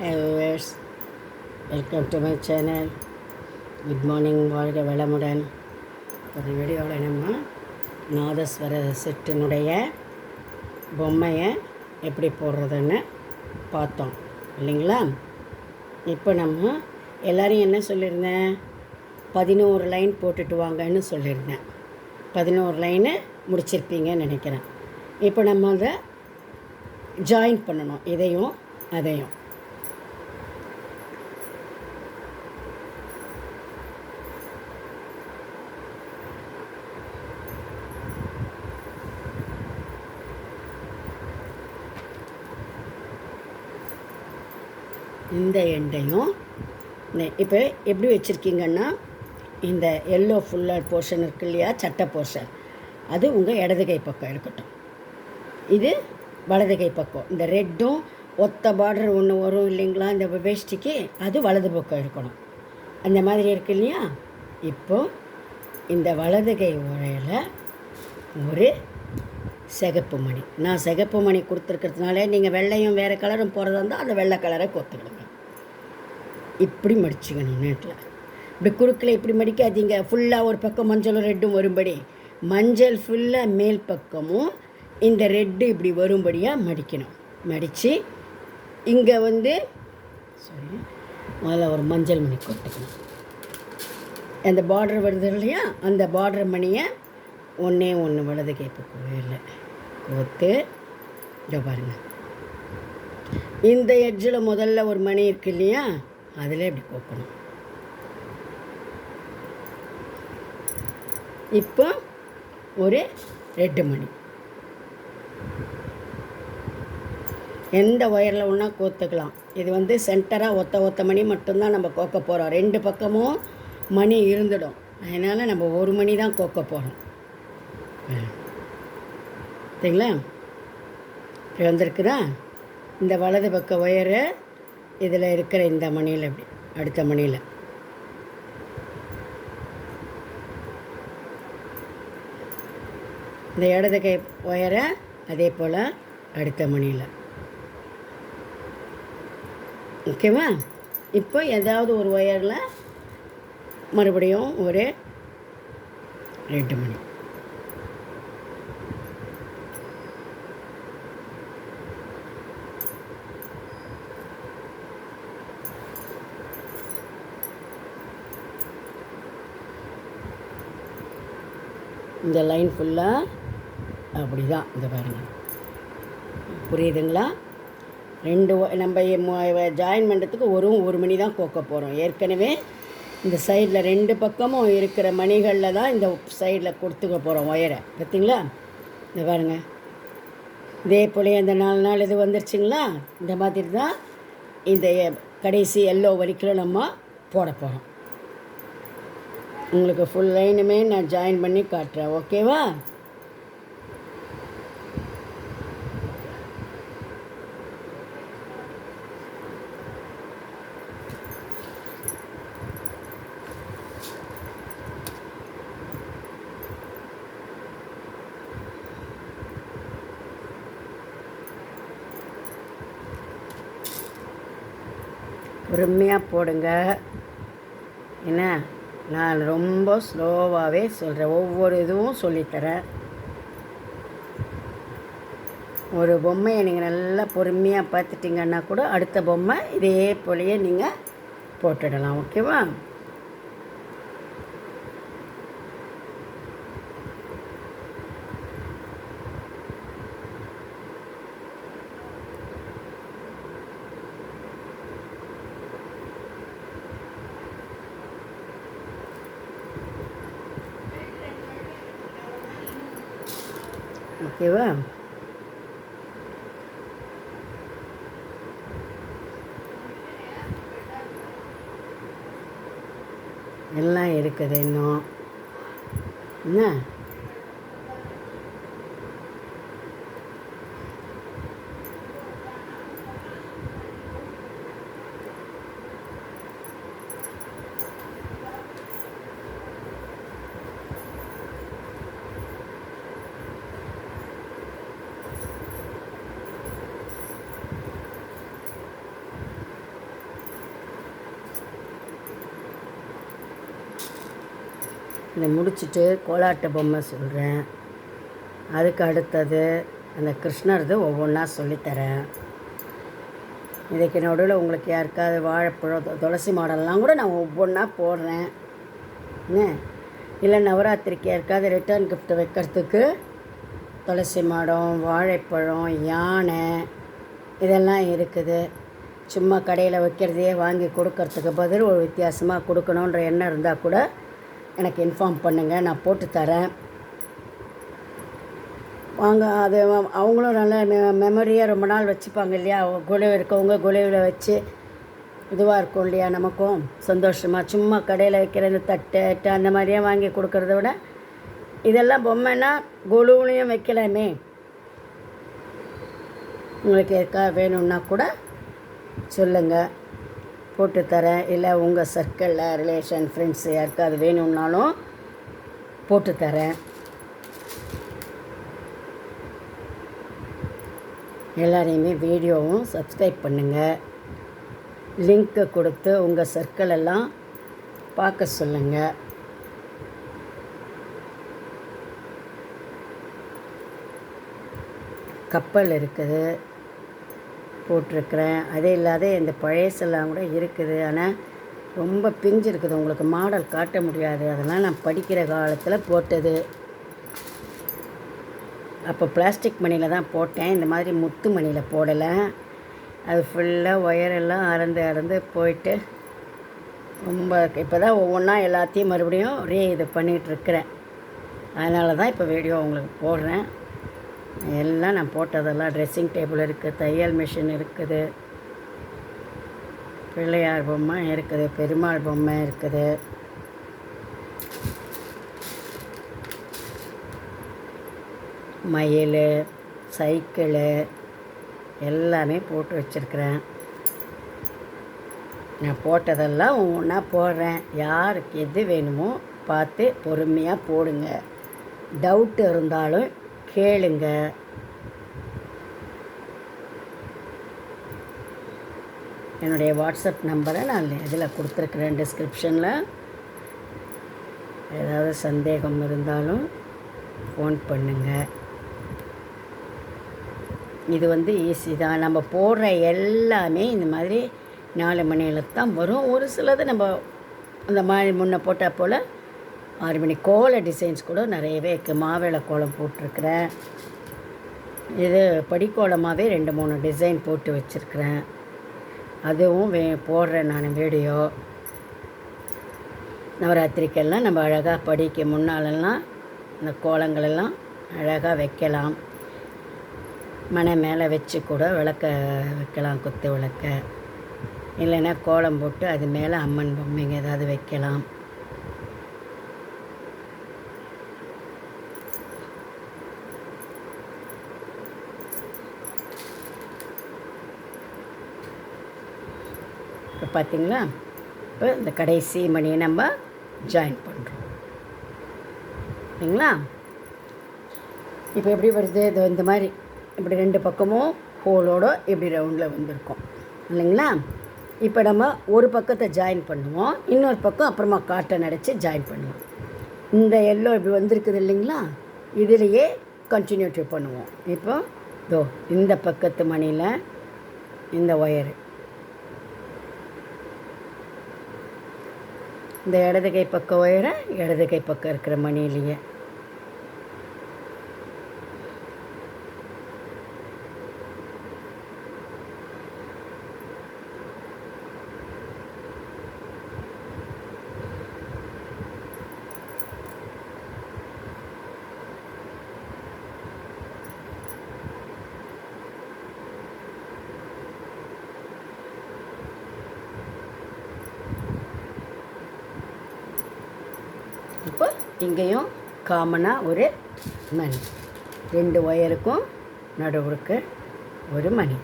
ஹேவர்ஸ் welcome to my channel good morning வாழ்க வளமுடன். ஒரு வீடியோவில் நம்ம நாதஸ்வர செட்டினுடைய பொம்மையை எப்படி போடுறதுன்னு பார்த்தோம். இல்லைங்களா? இப்போ நம்ம எல்லோரும் என்ன சொல்லியிருந்தேன்? பதினோரு லைன் போட்டுட்டு வாங்கன்னு சொல்லியிருந்தேன். பதினோரு லைனு முடிச்சிருப்பீங்கன்னு நினைக்கிறேன். இப்போ நம்ம அதை ஜாயின் பண்ணணும். இதையும் அதையும். இந்த எண்டையும் இப்போ எப்படி வச்சுருக்கீங்கன்னா இந்த எல்லோ ஃபுல்லாக போர்ஷன் இருக்கு இல்லையா சட்டை போர்ஷன் அது உங்கள் இடது கை பக்கம் இருக்கட்டும். இது வலது கை பக்கம். இந்த ரெட்டும் ஒத்த பார்டர் ஒன்று வரும் இல்லைங்களா இந்த வேஷ்டிக்கு அது வலது பக்கம் இருக்கணும். அந்த மாதிரி இருக்கு இல்லையா? இப்போ இந்த வலது கை உரையில் ஒரு சிகப்பு மணி. நான் சிகப்பு மணி கொடுத்துருக்கிறதுனால நீங்கள் வெள்ளையும் வேறு கலரும் போகிறதா இருந்தால் அந்த வெள்ளை கலரை கொத்துக்கிடுங்க. இப்படி மடிச்சுக்கணும் நேட்டில் இப்படி குறுக்கில் இப்படி மடிக்காதீங்க. ஃபுல்லாக ஒரு பக்கம் மஞ்சளும் ரெட்டும் வரும்படி. மஞ்சள் ஃபுல்லாக மேல் பக்கமும் இந்த ரெட்டு இப்படி வரும்படியாக மடிக்கணும். மடித்து இங்கே வந்து சாரி முதல்ல ஒரு மஞ்சள் மணி கொடுத்துக்கணும் அந்த பார்டர் வருது இல்லையா? அந்த பார்டர் மணியை ஒன்றே ஒன்று வலது கேட்ப இல்லை கோத்து இதோ பாருங்கள் இந்த எட்ஜில் முதல்ல ஒரு மணி இருக்கு இல்லையா? அதில் இப்படி கோக்கணும். இப்போ ஒரு ரெட்டு மணி. எந்த ஒயரில் ஒன்றா கோத்துக்கலாம். இது வந்து சென்டராக ஒத்த ஒத்த மணி மட்டும்தான் நம்ம கோக்க போகிறோம் ரெண்டு பக்கமும் மணி இருந்துடும். அதனால் நம்ம ஒரு மணி தான் கோக்க போகிறோம் சரிங்களா இப்படி வந்திருக்குதா? இந்த வலது பக்க ஒயரு இதில் இருக்கிற இந்த மணியில் இப்படி அடுத்த மணியில். இந்த இடது கை ஒயரை அதே போல் அடுத்த மணியில். ஓகேவா? இப்போ ஏதாவது ஒரு ஒயரில் மறுபடியும் ஒரு ரெண்டு மணி. இந்த லைன் ஃபுல்லாக அப்படி தான் இந்த பாருங்கள் புரியுதுங்களா? ரெண்டு ஒ- நம்ம ஜாயின் பண்ணுறதுக்கு ஒரு ஒரு மணி தான் கோக்க போகிறோம் ஏற்கனவே இந்த சைடில் ரெண்டு பக்கமும் இருக்கிற மணிகளில் தான் இந்த சைடில் கொடுத்துக்க போகிறோம் ஒயரை பார்த்தீங்களா இந்த பாருங்க. இதே போல அந்த நாலு நாள் இது வந்துருச்சுங்களா? இந்த மாதிரி தான் இந்த கடைசி எல்லோ வரைக்கும் நம்ம போட போகிறோம் உங்களுக்கு ஃபுல் லைனுமே நான் ஜாயின் பண்ணி காட்டுறேன் ஓகேவா பொறுமையாக போடுங்க. என்ன? நான் ரொம்ப ஸ்லோவாகவே சொல்கிறேன் ஒவ்வொரு இதுவும் சொல்லித்தரேன். ஒரு பொம்மையை நீங்கள் நல்லா பொறுமையாக பார்த்துட்டிங்கன்னா கூட அடுத்த பொம்மை இதே போலயே நீங்கள் போட்டுடலாம். ஓகேவா? ஓகேவா? எல்லாம் இருக்குது இன்னும். என்ன? இதை முடிச்சுட்டு கோலாட்ட பொம்மை சொல்கிறேன் அதுக்கு அடுத்தது அந்த கிருஷ்ணர்து ஒவ்வொன்றா சொல்லித்தரேன். இதுக்கு நடுவில் உங்களுக்கு யாருக்காவது வாழைப்பழம் துளசி மாடல்லாம் கூட நான் ஒவ்வொன்றா போடுறேன். என்ன? இல்லை நவராத்திரிக்கு யாருக்காவது ரிட்டர்ன் கிஃப்ட் வைக்கிறதுக்கு துளசி மாடம் வாழைப்பழம் யானை இதெல்லாம் இருக்குது. சும்மா கடையில் வைக்கிறதையே வாங்கி கொடுக்கறதுக்கு பதில் ஒரு வித்தியாசமாக கொடுக்கணுன்ற எண்ணம் இருந்தால் கூட எனக்கு இன்ஃபார்ம் பண்ணுங்கள் நான் போட்டு தரேன். வாங்க அது அவங்களும் நல்ல மெ மெமரியாக ரொம்ப நாள் வச்சுப்பாங்க இல்லையா? குலவு இருக்கவங்க குலவில் வச்சு இதுவாக இருக்கும் இல்லையா நமக்கும்? சந்தோஷமாக சும்மா கடையில் வைக்கிற இந்த தட்டு அட்டை அந்த மாதிரியே வாங்கி கொடுக்கறத விட இதெல்லாம் பொம்மைன்னா குழுவுலையும் வைக்கலாமே. உங்களுக்கு எதுக்காக வேணும்னா கூட சொல்லுங்கள் போட்டு தரேன் இல்லை உங்கள் சர்க்கிளில் ரிலேஷன் ஃப்ரெண்ட்ஸ் யாருக்காவது வேணும்னாலும் போட்டு தரேன் எல்லாரையுமே வீடியோவும் சப்ஸ்கிரைப் பண்ணுங்கள் லிங்க்கு கொடுத்து உங்கள் சர்க்கிள் எல்லாம் பார்க்க சொல்லுங்கள் கப்பல் இருக்குது. போட்டிருக்கிறேன். அதே இல்லாத இந்த பழையசெல்லாம் கூட இருக்குது. ஆனால் ரொம்ப பிஞ்சு இருக்குது. உங்களுக்கு மாடல் காட்ட முடியாது. அதெல்லாம் நான் படிக்கிற காலத்தில் போட்டது. அப்போ பிளாஸ்டிக் மணியில் தான் போட்டேன். இந்த மாதிரி முத்து மணியில் போடலை. அது ஃபுல்லாக ஒயரெல்லாம் அறந்து அறந்து போயிட்டு ரொம்ப இப்போ தான் ஒவ்வொன்றா எல்லாத்தையும் மறுபடியும் ரே இது பண்ணிகிட்ருக்கிறேன் அதனால தான் இப்போ வீடியோ உங்களுக்கு போடுறேன். எல்லாம் நான் போட்டதெல்லாம் ட்ரெஸ்ஸிங் டேபிள் இருக்குது தையல் மிஷின் இருக்குது. பிள்ளையார் பொம்மை இருக்குது பெருமாள் பொம்மை இருக்குது. மயில் சைக்கிளு எல்லாமே போட்டு வச்சுருக்கிறேன். நான் போட்டதெல்லாம் ஒவ்வொன்றா போடுறேன். யாருக்கு எது வேணுமோ பார்த்து பொறுமையாக போடுங்க. டவுட் இருந்தாலும் கேளுங்க. என்னுடைய வாட்ஸ்அப் நம்பரை நான் இதில் கொடுத்துருக்குறேன் டிஸ்கிரிப்ஷனில் ஏதாவது சந்தேகம் இருந்தாலும் ஃபோன் பண்ணுங்கள் இது வந்து ஈஸி தான். நம்ம போடுற எல்லாமே இந்த மாதிரி நாலு மணியில் தான் வரும். ஒரு சிலது நம்ம அந்த மாதிரி முன்ன போட்டால் போல் ஆறு மணி கோல டிசைன்ஸ் கூட நிறையவே இருக்குது மாவிளை கோலம் போட்டிருக்கிறேன். இது படிக்கோலமாகவே ரெண்டு மூணு டிசைன் போட்டு வச்சுருக்கிறேன். அதுவும் வே போடுறேன் நான் வீடியோ. நவராத்திரிக்கெல்லாம் நம்ம அழகாக படிக்க முன்னாலெல்லாம் இந்த கோலங்களெல்லாம் அழகாக வைக்கலாம். மனை மேலே வச்சு கூட விளக்க வைக்கலாம் குத்து விளக்க. இல்லைன்னா கோலம் போட்டு அது மேலே அம்மன் பொம்மைங்க ஏதாவது வைக்கலாம். இப்போ பார்த்தீங்களா இப்போ இந்த கடைசி மணியை நம்ம ஜாயின் பண்ணுறோம் சரிங்களா? இப்போ எப்படி வருது? இது இந்த மாதிரி இப்படி ரெண்டு பக்கமும் ஹோலோட இப்படி ரவுண்டில் வந்திருக்கோம். இல்லைங்களா? இப்போ நம்ம ஒரு பக்கத்தை ஜாயின் பண்ணுவோம். இன்னொரு பக்கம் அப்புறமா காட்டை நடித்து ஜாயின் பண்ணுவோம். இந்த எல்லோ இப்படி வந்திருக்குது இல்லைங்களா? இதிலையே கண்டினியூட்டி பண்ணுவோம். இப்போ தோ இந்த பக்கத்து மணியில் இந்த ஒயரு இந்த இடது கை பக்கம் ஒயரை இடது கை பக்கம் இருக்கிற மணிலேயே இப்போ இங்கேயும் காமனாக ஒரு மணி. ரெண்டு ஒயருக்கும் நடுவுக்கு ஒரு மணி.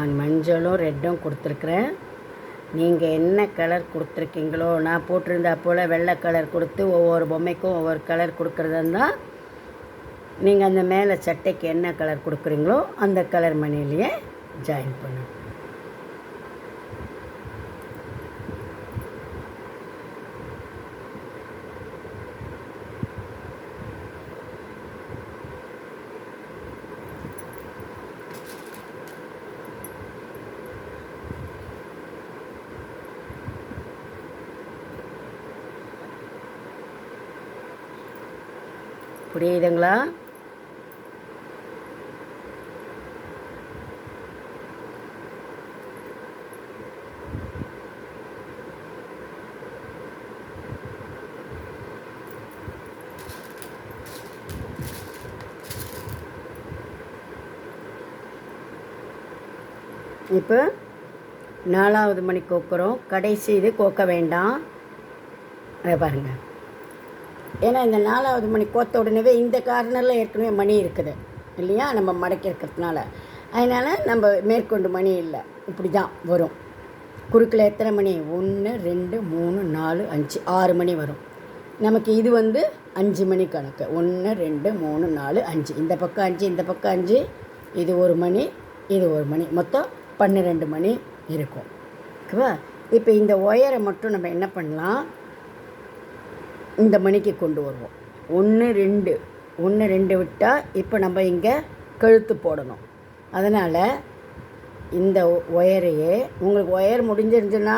நான் மஞ்சளும் ரெட்டும் கொடுத்துருக்குறேன். நீங்கள் என்ன கலர் கொடுத்துருக்கீங்களோ நான் போட்டிருந்தா போல் வெள்ளை கலர் கொடுத்து ஒவ்வொரு பொம்மைக்கும் ஒவ்வொரு கலர் கொடுக்குறதா நீங்கள் அந்த மேலே சட்டைக்கு என்ன கலர் கொடுக்குறீங்களோ அந்த கலர் மணிலேயே ஜாயின் பண்ணணும் புரியுதுங்களா? இப்போ நாலாவது மணி கோக்குறோம். கடைசி இது கோக்க வேண்டாம். அதை பாருங்கள் ஏன்னா இந்த நாலாவது மணி கோத்த உடனே இந்த கார்னரில் ஏற்கனவே மணி இருக்குது. இல்லையா? நம்ம மடக்கி இருக்கிறதுனால. அதனால் நம்ம மேற்கொண்டு மணி இல்லை. இப்படி தான் வரும். குறுக்கில் எத்தனை மணி? ஒன்று ரெண்டு மூணு நாலு அஞ்சு ஆறு மணி வரும். நமக்கு இது வந்து அஞ்சு மணி கணக்கு. ஒன்று ரெண்டு மூணு நாலு அஞ்சு. இந்த பக்கம் அஞ்சு இந்த பக்கம் அஞ்சு. இது ஒரு மணி இது ஒரு மணி. மொத்தம் பன்னிரெண்டு மணி இருக்கும். ஓகேவா? இப்போ இந்த ஒயரை மட்டும் நம்ம என்ன பண்ணலாம்? இந்த மணிக்கு கொண்டு வருவோம். ஒன்று ரெண்டு. ஒன்று ரெண்டு விட்டால் இப்போ நம்ம இங்கே கழுத்து போடணும். அதனால் இந்த ஒயரையே உங்களுக்கு ஒயர் முடிஞ்சிருந்துன்னா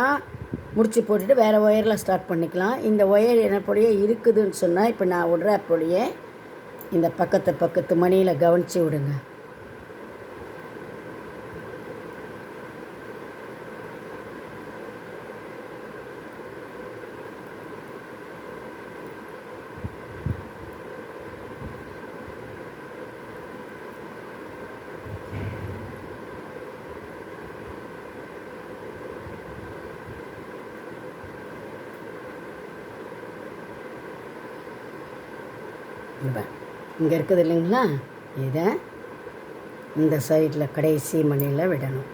முடிச்சு போட்டுட்டு வேறு ஒயரில் ஸ்டார்ட் பண்ணிக்கலாம். இந்த ஒயர் என்னப்படியே இருக்குதுன்னு சொன்னால் இப்போ நான் விடுற அப்படியே இந்த பக்கத்து பக்கத்து மணியில் கவனித்து விடுங்க. இங்கே. இருக்குது இல்லைங்களா? இதை இந்த சைடில் கடைசி மணியில் விடணும்.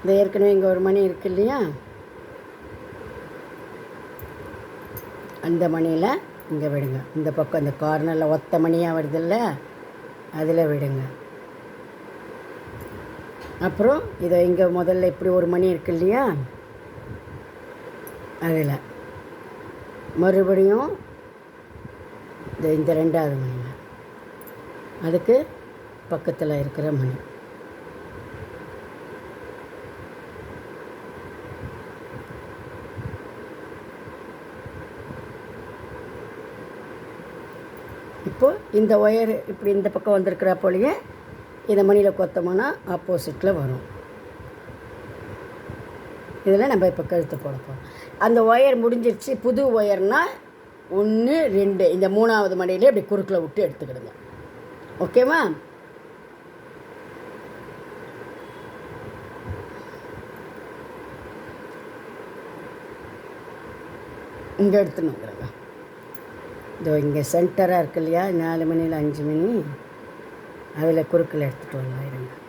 இந்த ஏற்கனவே இங்கே ஒரு மணி இருக்கு இல்லையா? அந்த மணியில் இங்கே விடுங்க. இந்த பக்கம் இந்த கார்னரில் ஒத்த மணியாக வருதில்ல அதில் விடுங்க. அப்புறம் இதை இங்கே முதல்ல இப்படி ஒரு மணி இருக்கு இல்லையா? அதில். மறுபடியும் இந்த இந்த ரெண்டாவது மணியில் அதுக்கு பக்கத்தில் இருக்கிற மணி. இப்போது இந்த ஒயர் இப்படி இந்த பக்கம் வந்திருக்கிறா போலயே இந்த மணியில் கொத்தோம்னா ஆப்போசிட்டில் வரும். இதில் நம்ம இப்போ கழுத்து போட போகிறோம் அந்த ஒயர் முடிஞ்சிருச்சு புது ஒயர்னால் ஒன்று ரெண்டு இந்த மூணாவது மணிலே இப்படி குறுக்கில் விட்டு எடுத்துக்கிடுங்க. ஓகேவா இங்கே எடுத்துணுங்கிறங்க இதோ இங்கே சென்டராக இருக்கு இல்லையா? நாலு மணியில் அஞ்சு மணி. அதில் குறுக்கில் எடுத்துகிட்டு வரலாம்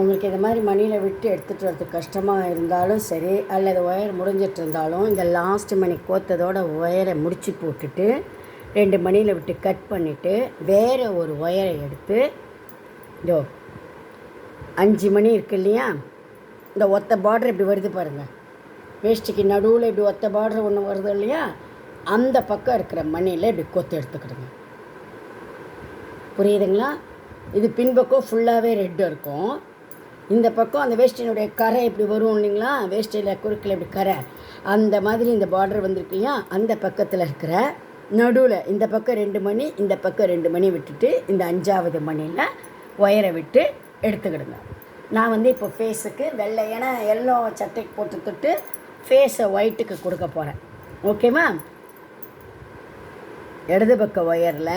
உங்களுக்கு இது மாதிரி மணியில் விட்டு எடுத்துகிட்டு வரதுக்கு கஷ்டமாக இருந்தாலும் சரி அல்லது ஒயர் முடிஞ்சிட்டு இருந்தாலும் இந்த லாஸ்ட் மணி கோத்ததோட ஒயரை முடிச்சு போட்டுட்டு ரெண்டு மணியில் விட்டு கட் பண்ணிவிட்டு வேறு ஒரு ஒயரை எடுத்து இதோ அஞ்சு மணி இருக்கு இல்லையா? இந்த ஒத்த பார்டர் இப்படி வருது பாருங்கள் வேஷ்டிக்கு நடுவில் இப்படி ஒத்த பார்டர் ஒன்று வருது இல்லையா? அந்த பக்கம் இருக்கிற மணியில் இப்படி கொத்து எடுத்துக்கிடுங்க. புரியுதுங்களா? இது பின்பக்கம் ஃபுல்லாகவே ரெட்டு இருக்கும். இந்த பக்கம் அந்த வேஷ்டியினுடைய கரை இப்படி வரும் இல்லைங்களா? வேஷ்டியில் குறுக்கில் இப்படி கரை. அந்த மாதிரி இந்த பார்டர் வந்திருக்கு இல்லையா? அந்த பக்கத்தில் இருக்கிற நடுவில் இந்த பக்கம் ரெண்டு மணி இந்த பக்கம் ரெண்டு மணி விட்டுட்டு இந்த அஞ்சாவது மணியில் ஒயரை விட்டு எடுத்துக்கிடுங்க. நான் வந்து இப்போ ஃபேஸுக்கு வெள்ளை ஏன்னா எல்லோ சட்டைக்கு போட்டு தொட்டு ஃபேஸை ஒயிட்டுக்கு கொடுக்க போகிறேன் ஓகேவா இடது பக்க ஒயரில்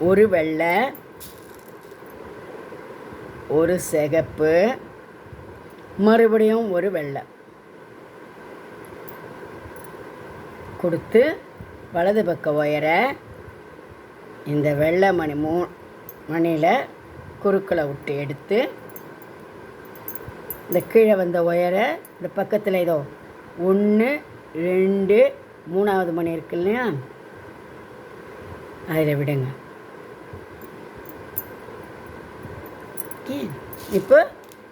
ஒரு வெள்ளை ஒரு சிகப்பு மறுபடியும் ஒரு வெள்ளை. கொடுத்து வலது பக்க ஒயரை இந்த வெள்ளை மணி மூ மணியில் குறுக்களை விட்டு எடுத்து இந்த கீழே வந்த ஒயரை இந்த பக்கத்தில் ஏதோ ஒன்று ரெண்டு மூணாவது மணி இருக்கு இல்லையா? அதில் விடுங்க. ஓகே இப்போ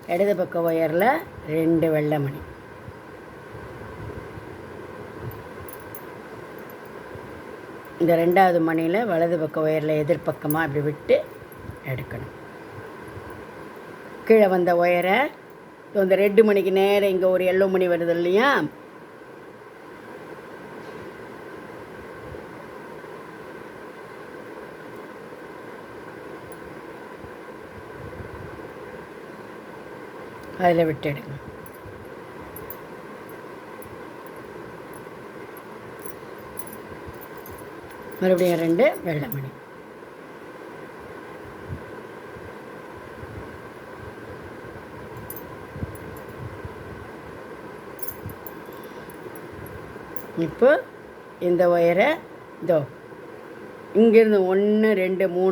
இடது பக்க ஒயரில் ரெண்டு வெள்ளை மணி இந்த ரெண்டாவது மணியில் வலது பக்க ஒயரில் எதிர்பக்கமாக இப்படி விட்டு எடுக்கணும். கீழே வந்த ஒயரை இதோ இந்த ரெட்டு மணிக்கு நேரம் இங்கே ஒரு எல்லோ மணி வருது இல்லையா? அதில் விட்டுடுங்க மறுபடியும் ரெண்டு வெள்ளமணி இப்போ இந்த ஒயரை இதோ இங்கேருந்து ஒன்று ரெண்டு மூணு